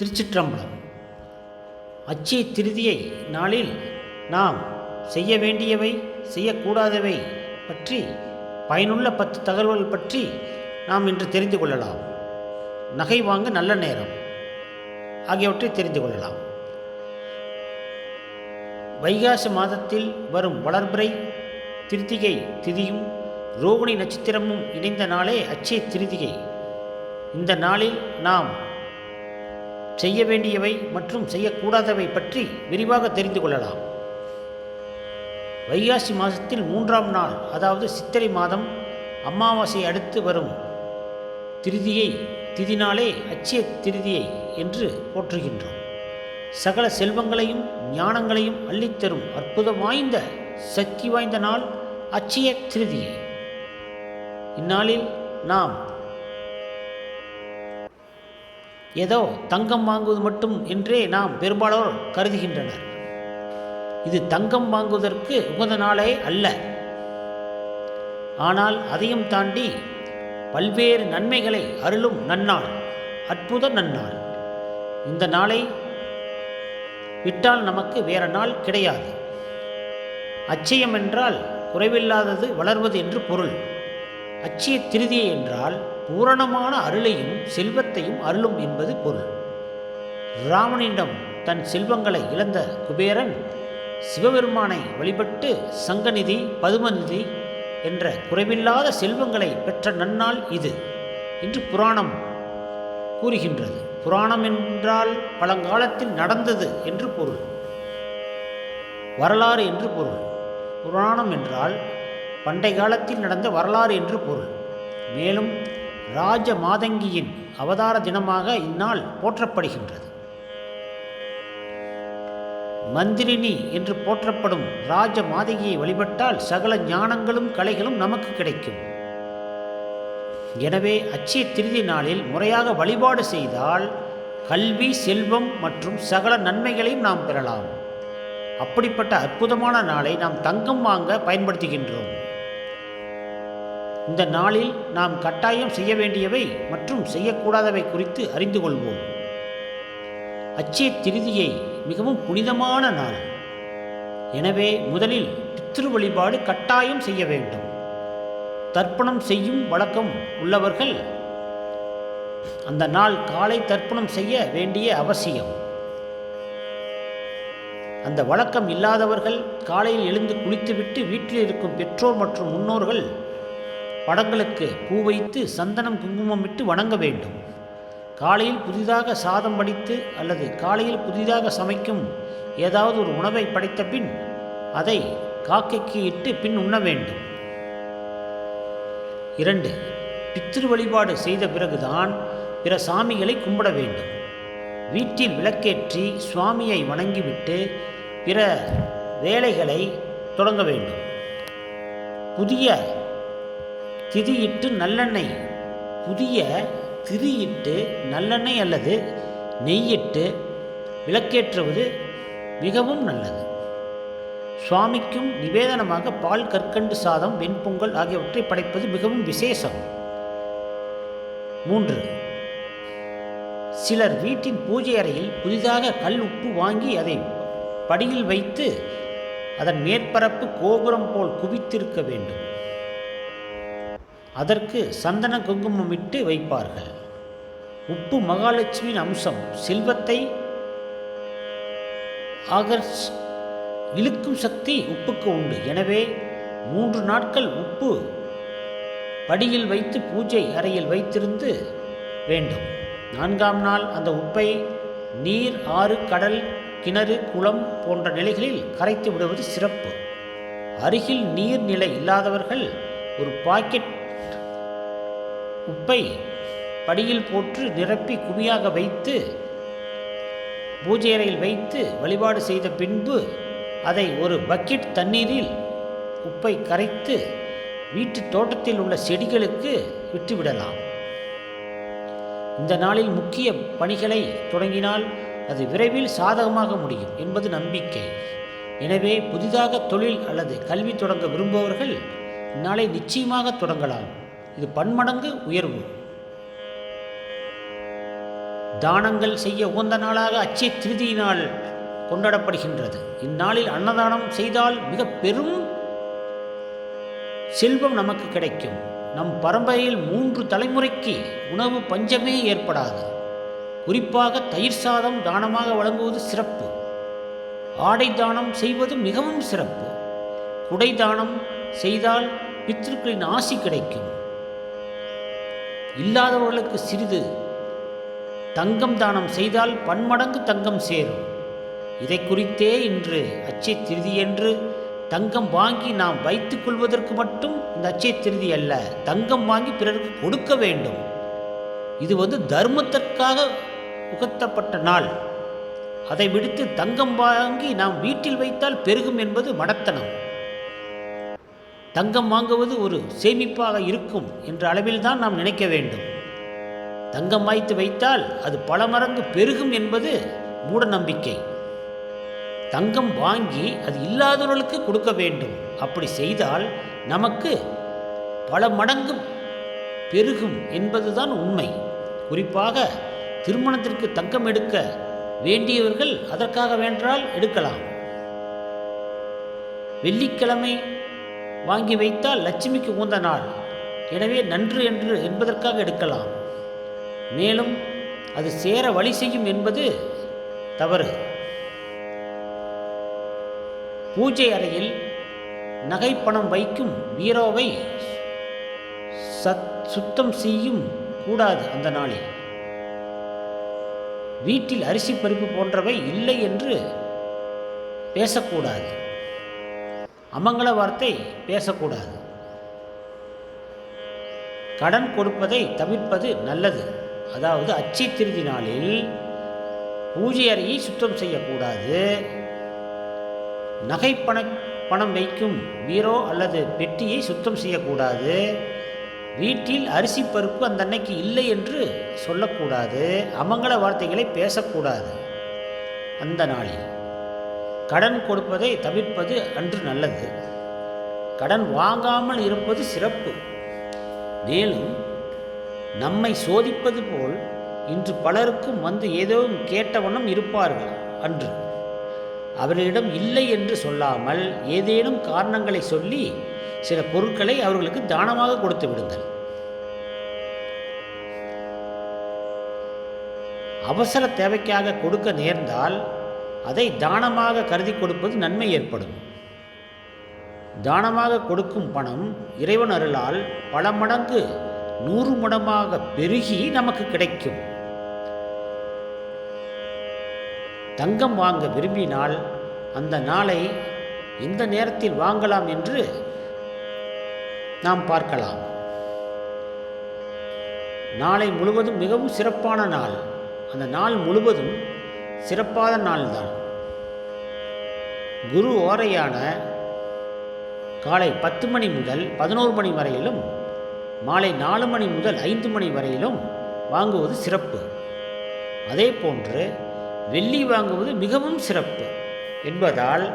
திருச்சிற்றம்பலம். அச்சய திருதியை நாளில் நாம் செய்ய வேண்டியவை செய்யக்கூடாதவை பற்றி பயனுள்ள பத்து தகவல்கள் பற்றி நாம் இன்று தெரிந்து கொள்ளலாம். நகை வாங்க நல்ல நேரம். ஆகியவற்றை தெரிந்து கொள்ளலாம். வைகாசி மாதத்தில் வரும் வளர்பிறை திருத்திகை திதியும் ரோகிணி நட்சத்திரமும் இணைந்த நாளே அச்சய திருதிகை. இந்த நாளில் நாம் செய்ய வேண்டியவை மற்றும் செய்யக்கூடாதவை பற்றி விரிவாக தெரிந்து கொள்ளலாம். வைகாசி மாதத்தில் மூன்றாம் நாள் அதாவது சித்திரை மாதம் அமாவாசை அடுத்து வரும் திருதியை திதினாலே அச்சய திருதியை என்று போற்றுகின்றோம். சகல செல்வங்களையும் ஞானங்களையும் அள்ளித்தரும் அற்புதம் வாய்ந்த சக்தி வாய்ந்த நாள் அச்சய திருதியை இந்நாளில் நாம் ஏதோ தங்கம் வாங்குவது மட்டும் என்றே நாம் பெரும்பாலோர் கருதுகின்றனர். இது தங்கம் வாங்குவதற்கு உகந்த நாளே அல்ல. ஆனால் அதையும் தாண்டி பல்வேறு நன்மைகளை அருளும் நன்னாள் அற்புத நன்னாள். இந்த நாளை விட்டால் நமக்கு வேற நாள் கிடையாது. அச்சயம் என்றால் குறைவில்லாதது வளர்வது என்று பொருள். அச்சய திருதியை என்றால் பூரணமான அருளையும் செல்வத்தையும் அருளும் என்பது பொருள். ராவணிடம் தன் செல்வங்களை இழந்த குபேரன் சிவபெருமானை வழிபட்டு சங்கநிதி பதுமநிதி என்ற குறைவில்லாத செல்வங்களை பெற்ற நன்னாள் இது என்று புராணம் கூறுகின்றது. புராணம் என்றால் பழங்காலத்தில் நடந்தது என்று பொருள். வரலாறு என்று பொருள். புராணம் என்றால் பண்டை காலத்தில் நடந்த வரலாறு என்று பொருள். மேலும் ராஜ மாதங்கியின் அவதார தினமாக இந்நாள் போற்றப்படுகின்றது. மந்திரினி என்று போற்றப்படும் ராஜ மாதகியை வழிபட்டால் சகல ஞானங்களும் கலைகளும் நமக்கு கிடைக்கும். எனவே அச்சய திருதி நாளில் முறையாக வழிபாடு செய்தால் கல்வி செல்வம் மற்றும் சகல நன்மைகளையும் நாம் பெறலாம். அப்படிப்பட்ட அற்புதமான நாளை நாம் தங்கம் வாங்க பயன்படுத்துகின்றோம். இந்த நாளில் நாம் கட்டாயம் செய்ய வேண்டியவை மற்றும் செய்யக்கூடாதவை குறித்து அறிந்து கொள்வோம். அச்சய திருதியை மிகவும் புனிதமான நாள். எனவே முதலில் பித்ரு வழிபாடு கட்டாயம் செய்ய வேண்டும். தர்ப்பணம் செய்யும் வழக்கம் உள்ளவர்கள் அந்த நாள் காலை தர்ப்பணம் செய்ய வேண்டிய அவசியம். அந்த வழக்கம் இல்லாதவர்கள் காலையில் எழுந்து குளித்துவிட்டு வீட்டில் இருக்கும் பெற்றோர் மற்றும் முன்னோர்கள் படங்களுக்கு பூ வைத்து சந்தனம் குங்குமம் இட்டு வணங்க வேண்டும். காலையில் புதிதாக சாதம் வடித்து அல்லது காலையில் புதிதாக சமைக்கும் ஏதாவது ஒரு உணவை படைத்த பின் அதை காக்கைக்கு இட்டு பின் உண்ண வேண்டும். இரண்டு பித்திரு வழிபாடு செய்த பிறகுதான் பிற சாமிகளை கும்பிட வேண்டும். வீட்டில் விளக்கேற்றி சுவாமியை வணங்கிவிட்டு பிற வேலைகளை தொடங்க வேண்டும். புதிய திதியிட்டு நல்லெண்ணெய். புதிய திரியிட்டு நல்லெண்ணெய் அல்லது நெய்யிட்டு விளக்கேற்றுவது மிகவும் நல்லது. சுவாமிக்கும் நிவேதனமாக பால் கற்கண்டு சாதம் வெண்பொங்கல் ஆகியவற்றை படைப்பது மிகவும் விசேஷம். மூன்று சிலர் வீட்டின் பூஜை அறையில் புதிதாக கல் உப்பு வாங்கி அதை படியில் வைத்து அதன் மேற்பரப்பு கோபுரம் போல் குவித்திருக்க வேண்டும். அதற்கு சந்தன குங்குமம் இட்டு வைப்பார்கள். உப்பு மகாலட்சுமியின் அம்சம் செல்வத்தை ஆகர்ஸ் இழுக்கும் சக்தி உப்புக்கு உண்டு. எனவே மூன்று நாட்கள் உப்பு படியில் வைத்து பூஜை அறையில் வைத்திருந்து வேண்டும். நான்காம் நாள் அந்த உப்பை நீர் ஆறு கடல் கிணறு குளம் போன்ற நிலைகளில் கரைத்து விடுவது சிறப்பு. அருகில் நீர்நிலை இல்லாதவர்கள் ஒரு பாக்கெட் உப்பை படியில் போற்று நிரப்பி குமியாக வைத்து பூஜை அறையில் வைத்து வழிபாடு செய்த பின்பு அதை ஒரு பக்கெட் தண்ணீரில் உப்பை கரைத்து வீட்டு தோட்டத்தில் உள்ள செடிகளுக்கு விட்டுவிடலாம். இந்த நாளில் முக்கிய பணிகளை தொடங்கினால் அது விரைவில் சாதகமாக முடியும் என்பது நம்பிக்கை. எனவே புதிதாக தொழில் அல்லது கல்வி தொடங்க விரும்புபவர்கள் இந்நாளை நிச்சயமாக தொடங்கலாம். இது பன்மடங்கு உயர்வு. தானங்கள் செய்ய உகந்த நாளாக அச்சய திருதி நாள் கொண்டாடப்படுகின்றது. இந்நாளில் அன்னதானம் செய்தால் மிக பெரும் செல்வம் நமக்கு கிடைக்கும். நம் பரம்பரையில் மூன்று தலைமுறைக்கு உணவு பஞ்சமே ஏற்படாது. குறிப்பாக தயிர் சாதம் தானமாக வழங்குவது சிறப்பு. ஆடை தானம் செய்வது மிகவும் சிறப்பு. குடை தானம் செய்தால் பித்திருக்களின் ஆசி கிடைக்கும். இல்லாதவர்களுக்கு சிறிது தங்கம் தானம் செய்தால் பன்மடங்கு தங்கம் சேரும். இதை குறித்தே இன்று அச்சை திருதியன்று தங்கம் வாங்கி நாம் வைத்துக் கொள்வதற்கு மட்டும் இந்த அச்சை திருதி அல்ல தங்கம் வாங்கி பிறருக்கு கொடுக்க வேண்டும். இது வந்து தர்மத்திற்காக உகத்தப்பட்ட நாள். அதை விடுத்து தங்கம் வாங்கி நாம் வீட்டில் வைத்தால் பெருகும் என்பது மடத்தனம். தங்கம் வாங்குவது ஒரு சேமிப்பாக இருக்கும் என்ற அளவில்தான் நாம் நினைக்க வேண்டும். தங்கம் வாய்த்து வைத்தால் அது பல மடங்கு பெருகும் என்பது மூட நம்பிக்கை. தங்கம் வாங்கி அது இல்லாதவர்களுக்கு கொடுக்க வேண்டும். அப்படி செய்தால் நமக்கு பல மடங்கு பெருகும் என்பதுதான் உண்மை. குறிப்பாக திருமணத்திற்கு தங்கம் எடுக்க வேண்டியவர்கள் அதற்காக வேண்டால் எடுக்கலாம். வெள்ளிக்கிழமை வாங்கி வைத்தால் லட்சுமிக்கு உகந்த நாள். எனவே நன்று என்று என்பதற்காக எடுக்கலாம். மேலும் அது சேர வழி செய்யும் என்பது தவறு. பூஜை அறையில் நகைப்பணம் வைக்கும் வீரோவை சத் சுத்தம் செய்யும் கூடாது அந்த நாளில். வீட்டில் அரிசி பருப்பு போன்றவை இல்லை என்று பேசக்கூடாது. அமங்கல வார்த்தை பேசக்கூடாது. கடன் கொடுப்பதை தவிர்ப்பது நல்லது. அதாவது அச்சை திருதி நாளில் பூஜை அறையை சுத்தம் செய்யக்கூடாது. நகை பண பணம் வைக்கும் பீரோ அல்லது பெட்டியை சுத்தம் செய்யக்கூடாது. வீட்டில் அரிசி பருப்பு அந்த அன்னைக்கு இல்லை என்று சொல்லக்கூடாது. அமங்கல வார்த்தைகளை பேசக்கூடாது. அந்த நாளில். கடன் கொடுப்பதை தவிர்ப்பது அன்று நல்லது. கடன் வாங்காமல் இருப்பது சிறப்பு. மேலும் நம்மை சோதிப்பது போல் இன்று பலருக்கும் வந்து ஏதோ கேட்டவனும் இருப்பார்கள் அன்று. அவர்களிடம் இல்லை என்று சொல்லாமல் ஏதேனும் காரணங்களை சொல்லி சில பொருட்களை அவர்களுக்கு தானமாக கொடுத்து விடுங்கள். அவசர தேவைக்காக கொடுக்க நேர்ந்தால் அதை தானமாக கருதி கொடுப்பது நன்மை ஏற்படும். தானமாக கொடுக்கும் பணம் இறைவன் அருளால் பல மடங்கு நூறு மடமாக பெருகி நமக்கு கிடைக்கும். தங்கம் வாங்க விரும்பினால் அந்த நாளை இந்த நேரத்தில் வாங்கலாம் என்று நாம் பார்க்கலாம். நாளை முழுவதும் மிகவும் சிறப்பான நாள். அந்த நாள் முழுவதும் சிறப்பான நாள்தான். குரு ஓரையான காலை பத்து மணி முதல் பதினோரு மணி வரையிலும் மாலை நாலு மணி முதல் ஐந்து மணி வரையிலும் வாங்குவது சிறப்பு. அதே போன்று வெள்ளி வாங்குவது மிகவும் சிறப்பு என்பதால்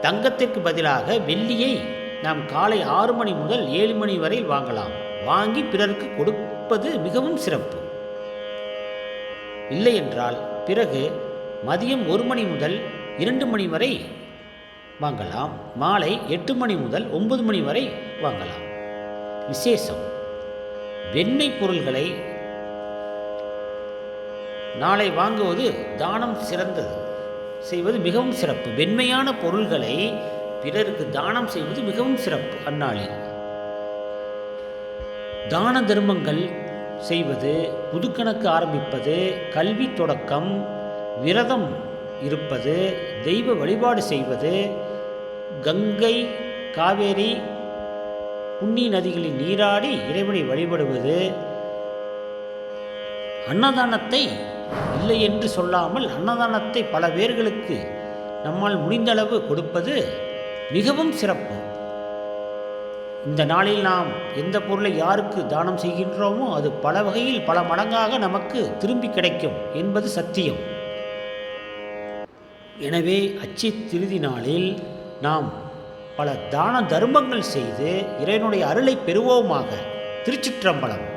தங்கத்திற்கு பதிலாக வெள்ளியை நாம் காலை ஆறு மணி முதல் ஏழு மணி வரை வாங்கலாம். வாங்கி பிறருக்கு கொடுப்பது மிகவும் சிறப்பு. இல்லை என்றால் பிறகு மதியம் ஒரு மணி முதல் இரண்டு மணி வரை வாங்கலாம். மாலை எட்டு மணி முதல் ஒன்பது மணி வரை வாங்கலாம். விசேஷம். வெண்ணெய் பொருள்களை நாளை வாங்குவது தானம் சிறந்தது. செய்வது மிகவும் சிறப்பு. வெண்மையான பொருள்களை பிறருக்கு தானம் செய்வது மிகவும் சிறப்பு அந்நாளில். தான தர்மங்கள் செய்வது புதுக்கணக்கு ஆரம்பிப்பது கல்வி தொடக்கம் விரதம் இருப்பது தெய்வ வழிபாடு செய்வது கங்கை காவேரி புண்ணி நதிகளில் நீராடி இறைவனை வழிபடுவது அன்னதானத்தை இல்லை என்று சொல்லாமல் அன்னதானத்தை பல பேர்களுக்கு நம்மால் முடிந்தளவு கொடுப்பது மிகவும் சிறப்பு. இந்த நாளில் நாம் எந்த பொருளை யாருக்கு தானம் செய்கின்றோமோ அது பல வகையில் பல மடங்காக நமக்கு திரும்பி கிடைக்கும் என்பது சத்தியம். எனவே அச்சித்திருதி திருதி நாளில் நாம் பல தான தர்மங்கள் செய்து இறைவனுடைய அருளை பெறுவோமாக திருச்சிற்றம்பலம்.